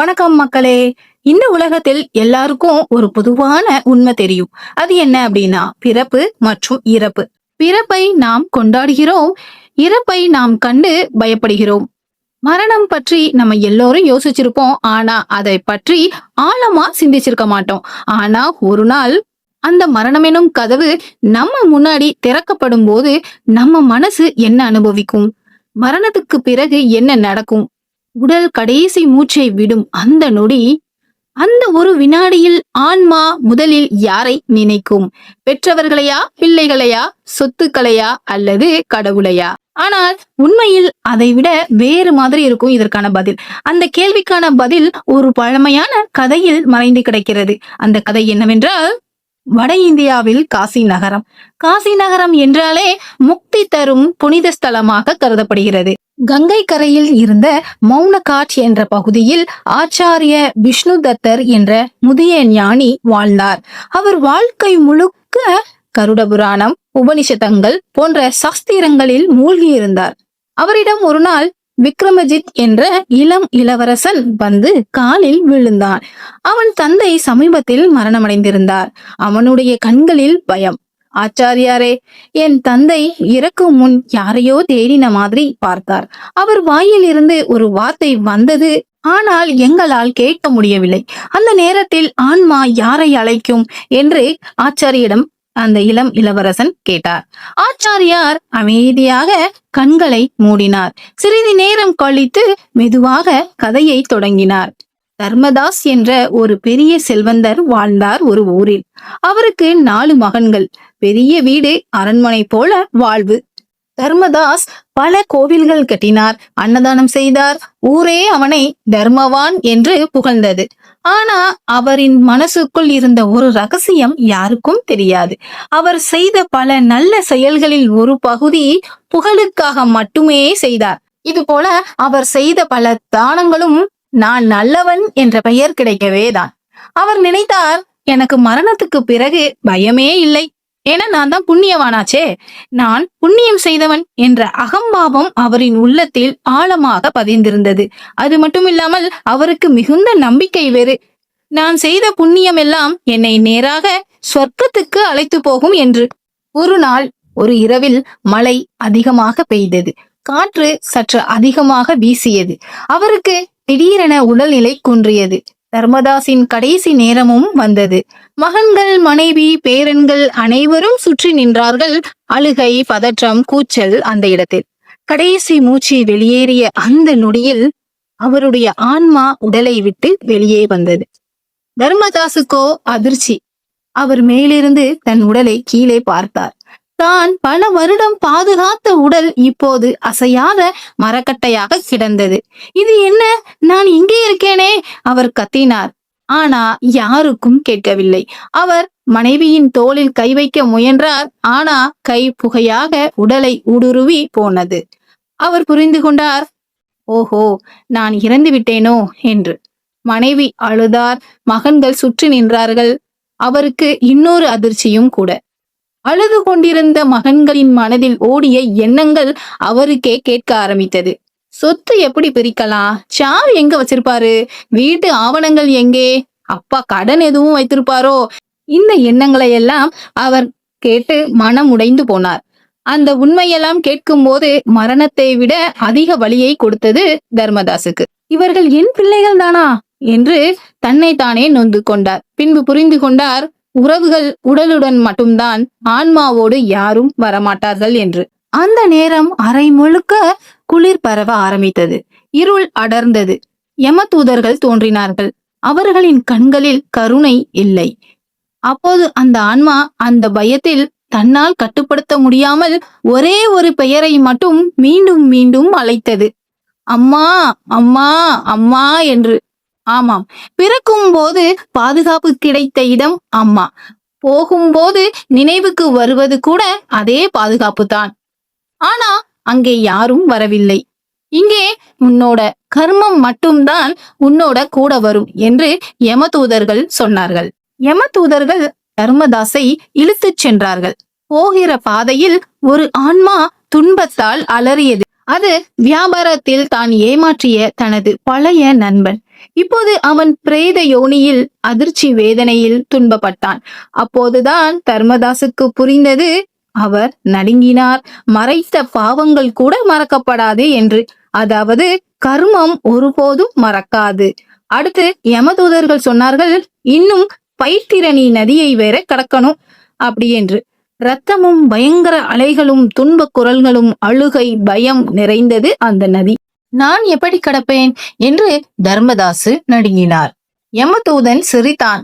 வணக்கம் மக்களே. இந்த உலகத்தில் எல்லாருக்கும் ஒரு பொதுவான உண்மை தெரியும். அது என்ன அப்படின்னா பிறப்பு மற்றும் இறப்பு. பிறப்பை நாம் கொண்டாடுகிறோம் இறப்பை நாம் கண்டு பயப்படுகிறோம். மரணம் பற்றி நம்ம எல்லோரும் யோசிச்சிருப்போம். ஆனா அதை பற்றி ஆழமா சிந்திச்சிருக்க மாட்டோம். ஆனா ஒரு நாள் அந்த மரணம் எனும் கதவு நம்ம முன்னாடி திறக்கப்படும் போது நம்ம மனசு என்ன அனுபவிக்கும்? மரணத்துக்கு பிறகு என்ன நடக்கும்? உடல் கடைசி மூச்சை விடும் அந்த நொடி அந்த ஒரு வினாடியில் ஆன்மா முதலில் யாரை நினைக்கும்? பெற்றவர்களையா பிள்ளைகளையா சொத்துக்களையா அல்லது கடவுளையா? ஆனால் உண்மையில் அதை விட வேறு மாதிரி இருக்கும் இதற்கான பதில். அந்த கேள்விக்கான பதில் ஒரு பழமையான கதையில் மறைந்து கிடக்கிறது. அந்த கதை என்னவென்றால் வட இந்தியாவில் காசி நகரம். காசி நகரம் என்றாலே முக்தி தரும் புனித ஸ்தலமாக கருதப்படுகிறது. கங்கை கரையில் இருந்த மௌனகாட் என்ற பகுதியில் ஆச்சாரிய விஷ்ணு தத்தர் என்ற முதிய ஞானி வாழ்ந்தார். அவர் வாழ்க்கை முழுக்க கருட புராணம் உபனிஷதங்கள் போன்ற சாஸ்திரங்களில் மூழ்கியிருந்தார். அவரிடம் ஒரு நாள் விக்ரமஜித் என்ற இளம் இளவரசன் வந்து காலில் விழுந்தான். அவன் தந்தை சமீபத்தில் மரணமடைந்திருந்தார். அவனுடைய கண்களில் பயம். ஆச்சாரியாரே என் தந்தை இறக்கும் முன் யாரையோ தேடின மாதிரி பார்த்தார். அவர் வாயிலிருந்து ஒரு வார்த்தை வந்தது ஆனால் எங்களால் கேட்க முடியவில்லை. அந்த நேரத்தில் ஆன்மா யாரை அழைக்கும் என்று ஆச்சாரியிடம் அந்த இளம் இளவரசன் கேட்டார். ஆச்சாரியார் அமைதியாக கண்களை மூடினார். சிறிது நேரம் கழித்து மெதுவாக கதையை தொடங்கினார். தர்மதாஸ் என்ற ஒரு பெரிய செல்வந்தர் வாழ்ந்தார் ஒரு ஊரில். அவருக்கு நாலு மகன்கள். பெரிய வீடு அரண்மனை போல வாழ்வு. தர்மதாஸ் பல கோவில்கள் கட்டினார் அன்னதானம் செய்தார். ஊரே அவனை தர்மவான் என்று புகழ்ந்தது. ஆனா அவரின் மனசுக்குள் இருந்த ஒரு ரகசியம் யாருக்கும் தெரியாது. அவர் செய்த பல நல்ல செயல்களில் ஒரு பகுதி புகழுக்காக மட்டுமே செய்தார். இது போல அவர் செய்த பல தானங்களும் நான் நல்லவன் என்ற பெயர் கிடைக்கவே தான் அவர் நினைத்தார் எனக்கு மரணத்துக்கு பிறகு பயமே இல்லை. ஏன்னா நான் தான் புண்ணியவானாச்சே. நான் புண்ணியம் செய்தவன் என்ற அகம்பாவம் அவரின் உள்ளத்தில் ஆழமாக பதிந்திருந்தது. அது மட்டுமில்லாமல் அவருக்கு மிகுந்த நம்பிக்கை வேறு. நான் செய்த புண்ணியம் எல்லாம் என்னை நேராக சொர்க்கத்துக்கு அழைத்து போகும் என்று. ஒரு நாள் ஒரு இரவில் மழை அதிகமாக பெய்தது. காற்று சற்று அதிகமாக வீசியது. அவருக்கு திடீரென உடல்நிலை குன்றியது. தர்மதாஸின் கடைசி நேரமும் வந்தது. மகன்கள் மனைவி பேரன்கள் அனைவரும் சுற்றி நின்றார்கள். அழுகை பதற்றம் கூச்சல் அந்த இடத்தில். கடைசி மூச்சு வெளியேறிய அந்த நொடியில் அவருடைய ஆன்மா உடலை விட்டு வெளியே வந்தது. தர்மதாசுக்கோ அதிர்ச்சி. அவர் மேலிருந்து தன் உடலை கீழே பார்த்தார். தான் பல வருடம் பாதுகாத்த உடல் இப்போது அசையாத மரக்கட்டையாக கிடந்தது. இது என்ன? நான் இங்கே இருக்கேனே? அவர் கத்தினார். ஆனா யாருக்கும் கேட்கவில்லை. அவர் மனைவியின் தோளில் கை வைக்க முயன்றார். ஆனா கை புகையாக உடலை ஊடுருவி போனது. அவர் புரிந்து கொண்டார். ஓஹோ நான் இறந்து விட்டேனோ? என்று. மனைவி அழுதார். மகன்கள் சுற்றி நின்றார்கள். அவருக்கு இன்னொரு அதிர்ச்சியும் கூட. அழுது கொண்டிருந்த மகன்களின் மனதில் ஓடிய எண்ணங்கள் அவருக்கே கேட்க ஆரம்பித்தது. சொத்து எப்படி பிரிக்கலாம்? சாவி எங்க வச்சிருப்பாரு? வீட்டு ஆவணங்கள் எங்கே? அப்பா கடன் எதுவும் வைத்திருப்பாரோ? இந்த எண்ணங்களை எல்லாம் அவர் கேட்டு மனம் உடைந்து போனார். அந்த உண்மையெல்லாம் கேட்கும் போது மரணத்தை விட அதிக வலியை கொடுத்தது தர்மதாசுக்கு இவர்கள் என் பிள்ளைகள் தானா என்று தன்னை தானே நொந்து கொண்டார். பின்பு புரிந்து கொண்டார் உறவுகள் உடலுடன் மட்டும்தான் ஆன்மாவோடு யாரும் வரமாட்டார்கள் என்று. அந்த நேரம் அரை முழுக்க குளிர் பரவ ஆரம்பித்தது. இருள் அடர்ந்தது. யமதூதர்கள் தோன்றினார்கள். அவர்களின் கண்களில் கருணை இல்லை. அப்போது அந்த ஆன்மா அந்த பயத்தில் தன்னால் கட்டுப்படுத்த முடியாமல் ஒரே ஒரு பெயரை மட்டும் மீண்டும் மீண்டும் அழைத்தது. அம்மா அம்மா அம்மா என்று ஆமாம். பிறக்கும் போது பாதுகாப்பு கிடைத்த இடம் அம்மா. போகும்போது நினைவுக்கு வருவது கூட அதே பாதுகாப்பு தான். ஆனா அங்கே யாரும் வரவில்லை. இங்கே உன்னோட கர்மம் மட்டும்தான் உன்னோட கூட வரும் என்று யமதூதர்கள் சொன்னார்கள். யமதூதர்கள் தர்மதாசை இழுத்துச் சென்றார்கள். போகிற பாதையில் ஒரு ஆன்மா துன்பத்தால் அலறியது. அது வியாபாரத்தில் தான் ஏமாற்றிய தனது பழைய நண்பன். இப்போது அவன் பிரேத யோனியில் அதிர்ச்சி வேதனையில் துன்பப்பட்டான். அப்போதுதான் தர்மதாசுக்கு புரிந்தது அவர் நடுங்கினார். மறைத்த பாவங்கள் கூட மறக்கப்படாது என்று. அதாவது கர்மம் ஒருபோதும் மறக்காது. அடுத்து யமதூதர்கள் சொன்னார்கள் இன்னும் பைத்திரணி நதியை வேற கடக்கணும் அப்படி என்று. ரத்தமும் பயங்கர அலைகளும் துன்ப குரல்களும் அழுகை பயம் நிறைந்தது அந்த நதி. நான் எப்படி கடப்பேன்? என்று தர்மதாசு நடுங்கினார். யமதூதன் சிரித்தான்.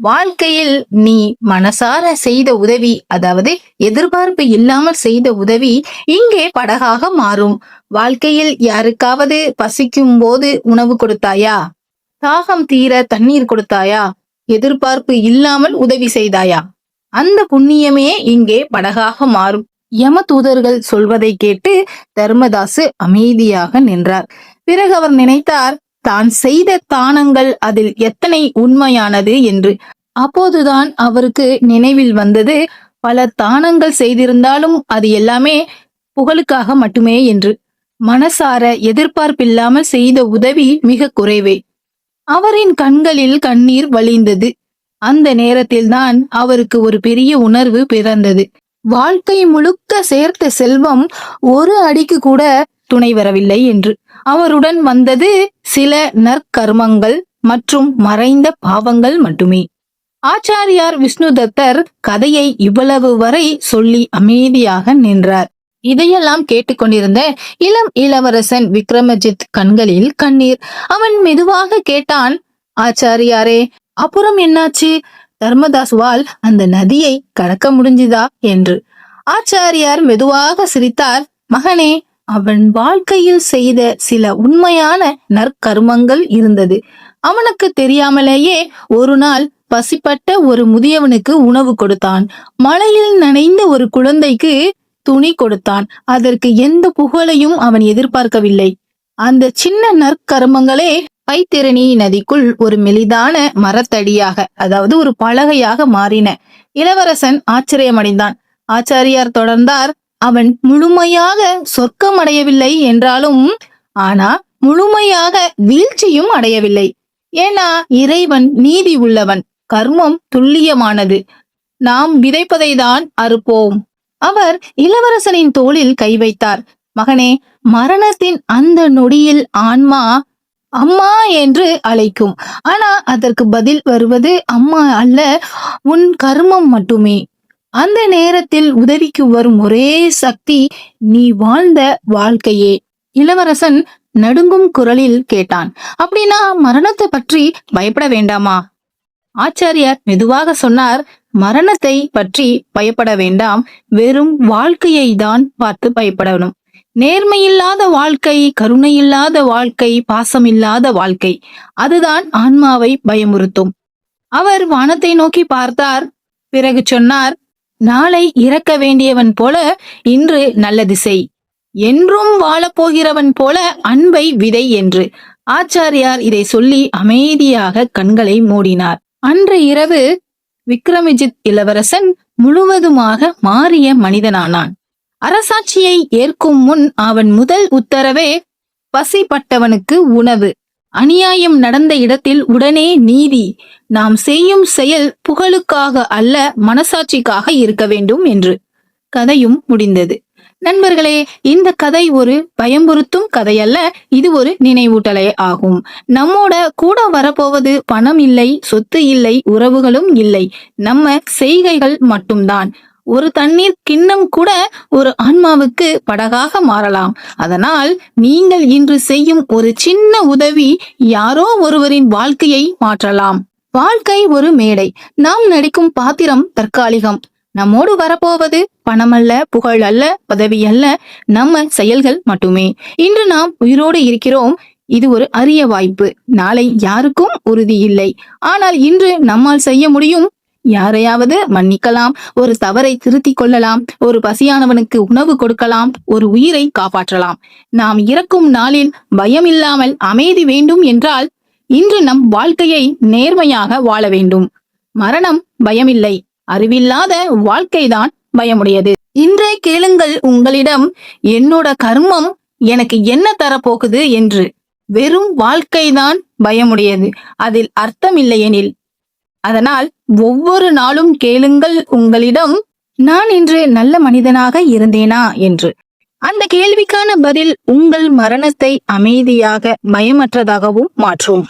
வாழ்க்கையில் நீ மனசார செய்த உதவி அதாவது எதிர்பார்ப்பு இல்லாமல் செய்த உதவி இங்கே படகாக மாறும். வாழ்க்கையில் யாருக்காவது பசிக்கும் போது உணவு கொடுத்தாயா? தாகம் தீர தண்ணீர் கொடுத்தாயா? எதிர்பார்ப்பு இல்லாமல் உதவி செய்தாயா? அந்த புண்ணியமே இங்கே படகாக மாறும். யம தூதர்கள் சொல்வதை கேட்டு தர்மதாசு அமைதியாக நின்றார். பிறகு அவர் நினைத்தார் தான் செய்த தானங்கள் அதில் எத்தனை உண்மையானது? என்று. அப்போதுதான் அவருக்கு நினைவில் வந்தது பல தானங்கள் செய்திருந்தாலும் அது எல்லாமே புகழுக்காக மட்டுமே என்று. மனசார எதிர்பார்ப்பில்லாமல் செய்த உதவி மிக குறைவே. அவரின் கண்களில் கண்ணீர் வழிந்தது. அந்த நேரத்தில்தான் அவருக்கு ஒரு பெரிய உணர்வு பிறந்தது. வாழ்க்கை முழுக்க சேர்த்த செல்வம் ஒரு அடிக்கு கூட துணை வரவில்லை என்று. அவருடன் வந்தது சில நற்கர்மங்கள் மற்றும் மறைந்த பாவங்கள் மட்டுமே. ஆச்சாரியார் விஷ்ணுதத்தர் கதையை இவ்வளவு வரை சொல்லி அமைதியாக நின்றார். இதையெல்லாம் கேட்டுக்கொண்டிருந்த இளம் இளவரசன் விக்ரமஜித் கண்களில் கண்ணீர். அவன் மெதுவாக கேட்டான் ஆச்சாரியாரே அப்புறம் என்னாச்சு? தர்மதாசுவால் அந்த நதியை கடக்க முடிஞ்சுதா என்று. ஆச்சாரியார் மெதுவாக சிரித்தார். மகனே அவன் வாழ்க்கையில் செய்த சில உண்மையான நற்கருமங்கள் இருந்தது. அவனுக்கு தெரியாமலேயே ஒரு நாள் பசிப்பட்ட ஒரு முதியவனுக்கு உணவு கொடுத்தான். மழையில் நனைந்த ஒரு குழந்தைக்கு துணி கொடுத்தான். அதற்கு எந்த புகழையும் அவன் எதிர்பார்க்கவில்லை. அந்த சின்ன நற்கருமங்களே பைத்திரணி நதிக்குள் ஒரு மெலிதான மரத்தடியாக அதாவது ஒரு பலகையாக மாறின இளவரசன் ஆச்சரியமடைந்தான். ஆச்சாரியார் தொடர்ந்தார் அவன் முழுமையாக சொர்க்கம் அடையவில்லை என்றாலும் ஆனா முழுமையாக வீழ்ச்சியும் அடையவில்லை. ஏன்னா இறைவன் நீதி உள்ளவன் கர்மம் துல்லியமானது. நாம் விதைப்பதை தான் அறுப்போம். அவர் இளவரசனின் தோளில் கை வைத்தார். மகனே மரணத்தின் அந்த நொடியில் ஆன்மா அம்மா என்று அழைக்கும். ஆனா அதற்கு பதில் வருவது அம்மா அல்ல உன் கர்மம் மட்டுமே. அந்த நேரத்தில் உதவிக்கு வரும் ஒரே சக்தி நீ வாழ்ந்த வாழ்க்கையே. இளவரசன் நடுங்கும் குரலில் கேட்டான். அப்படின்னா மரணத்தை பற்றி பயப்பட வேண்டாமா? ஆச்சாரியார் மெதுவாக சொன்னார் மரணத்தை பற்றி பயப்பட வேண்டாம். வெறும் வாழ்க்கையை தான் பார்த்து பயப்படணும். நேர்மையில்லாத வாழ்க்கை கருணையில்லாத வாழ்க்கை பாசமில்லாத வாழ்க்கை. அதுதான் ஆன்மாவை பயமுறுத்தும். அவர் வானத்தை நோக்கி பார்த்தார். பிறகு சொன்னார் நாளை இறக்க வேண்டியவன் போல இன்று நல்ல திசை. என்றும் வாழப்போகிறவன் போல அன்பை விதை என்று. ஆச்சாரியார் இதை சொல்லி அமைதியாக கண்களை மூடினார். அன்று இரவு விக்ரமிஜித் இளவரசன் முழுவதுமாக மாறிய மனிதனானான். அரசாட்சியை ஏற்கும் முன் அவன் முதல் உத்தரவே பசிப்பட்டவனுக்கு உணவு. அநியாயம் நடந்த இடத்தில் உடனே நீதி. நாம் செய்யும் செயல் புகழுக்காக அல்ல மனசாட்சிக்காக இருக்க வேண்டும் என்று. கதையும் முடிந்தது. நண்பர்களே இந்த கதை ஒரு பயம்புறுத்தும் கதையல்ல இது ஒரு நினைவூட்டலே ஆகும். நம்மோட கூட வரப்போவது பணம் இல்லை சொத்து இல்லை உறவுகளும் இல்லை. நம்ம செய்கைகள் மட்டும்தான். ஒரு தண்ணீர் கிண்ணம் கூட ஒரு ஆன்மாவுக்கு படகாக மாறலாம். அதனால் நீங்கள் இன்று செய்யும் ஒரு சின்ன உதவி யாரோ ஒருவரின் வாழ்க்கையை மாற்றலாம். வாழ்க்கை ஒரு மேடை. நாம் நடிக்கும் பாத்திரம் தற்காலிகம். நம்மோடு வரப்போவது பணமல்ல புகழ் அல்ல பதவி அல்ல. நம்ம செயல்கள் மட்டுமே. இன்று நாம் உயிரோடு இருக்கிறோம். இது ஒரு அரிய வாய்ப்பு. நாளை யாருக்கும் உறுதி இல்லை. ஆனால் இன்று நம்மால் செய்ய முடியும் யாரையாவது மன்னிக்கலாம் ஒரு தவறை திருத்திக் கொள்ளலாம் ஒரு பசியானவனுக்கு உணவு கொடுக்கலாம் ஒரு உயிரை காப்பாற்றலாம். நாம் இறக்கும் நாளில் பயம் இல்லாமல் அமைதி வேண்டும் என்றால் இன்று நம் வாழ்க்கையை நேர்மையாக வாழ வேண்டும். மரணம் பயமில்லை அறிவில்லாத வாழ்க்கைதான் பயமுடையது. இன்றே கேளுங்கள் உங்களிடம் என்னோட கர்மம் எனக்கு என்ன தரப்போகுது என்று. வெறும் வாழ்க்கைதான் பயமுடையது அதில் அர்த்தம் இல்லையெனில். அதனால் ஒவ்வொரு நாளும் கேளுங்கள் உங்களிடம் நான் இன்று நல்ல மனிதனாக இருந்தேனா? என்று. அந்த கேள்விக்கான பதில் உங்கள் மரணத்தை அமைதியாக பயமற்றதாகவும் மாற்றும்.